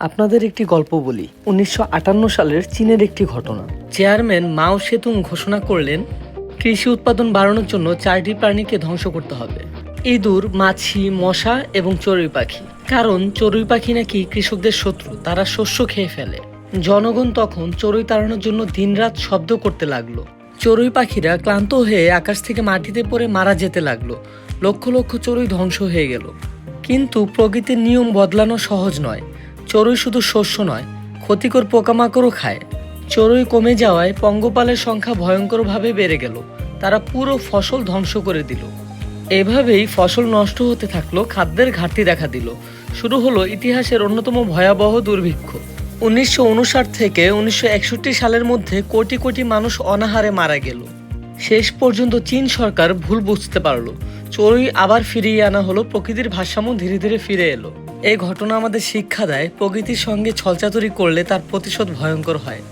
আপনাদের একটি গল্প বলি। উনিশশো আটান্ন সালের চীনের একটি ঘটনা। চেয়ারম্যান মাও সেতুং ঘোষণা করলেন, কৃষি উৎপাদন বাড়ানোর জন্য চারটি প্রাণীকে ধ্বংস করতে হবে। ইঁদুর, মাছি, মশা এবং চড়ুই পাখি। কারণ চড়ুই পাখি নাকি কৃষকদের শত্রু, তারা শস্য খেয়ে ফেলে। জনগণ তখন চড়ুই তাড়ানোর জন্য দিনরাত শব্দ করতে লাগল। চড়ুই পাখিরা ক্লান্ত হয়ে আকাশ থেকে মাটিতে পড়ে মারা যেতে লাগল। লক্ষ লক্ষ চড়ুই ধ্বংস হয়ে গেল। কিন্তু প্রকৃতির নিয়ম বদলানো সহজ নয়। চড়ুই শুধু শস্য নয়, ক্ষতিকর পোকামাকড়ও খায়। চড়ুই কমে যাওয়ায় পঙ্গপালের সংখ্যা ভয়ঙ্করভাবে বেড়ে গেল। তারা পুরো ফসল ধ্বংস করে দিল। এভাবেই ফসল নষ্ট হতে থাকল, খাদ্যের ঘাটতি দেখা দিল। শুরু হলো ইতিহাসের অন্যতম ভয়াবহ দুর্ভিক্ষ। উনিশশো উনষাট থেকে উনিশশো একষট্টি সালের মধ্যে কোটি কোটি মানুষ অনাহারে মারা গেল। শেষ পর্যন্ত চীন সরকার ভুল বুঝতে পারল। চড়ুই আবার ফিরিয়ে আনা হলো, প্রকৃতির ভারসাম্য ধীরে ধীরে ফিরে এলো। এই ঘটনা আমাদের শিক্ষা দেয় প্রকৃতির সঙ্গে ছলচাতুরি করলে তার প্রতিশোধ ভয়ঙ্কর হয়।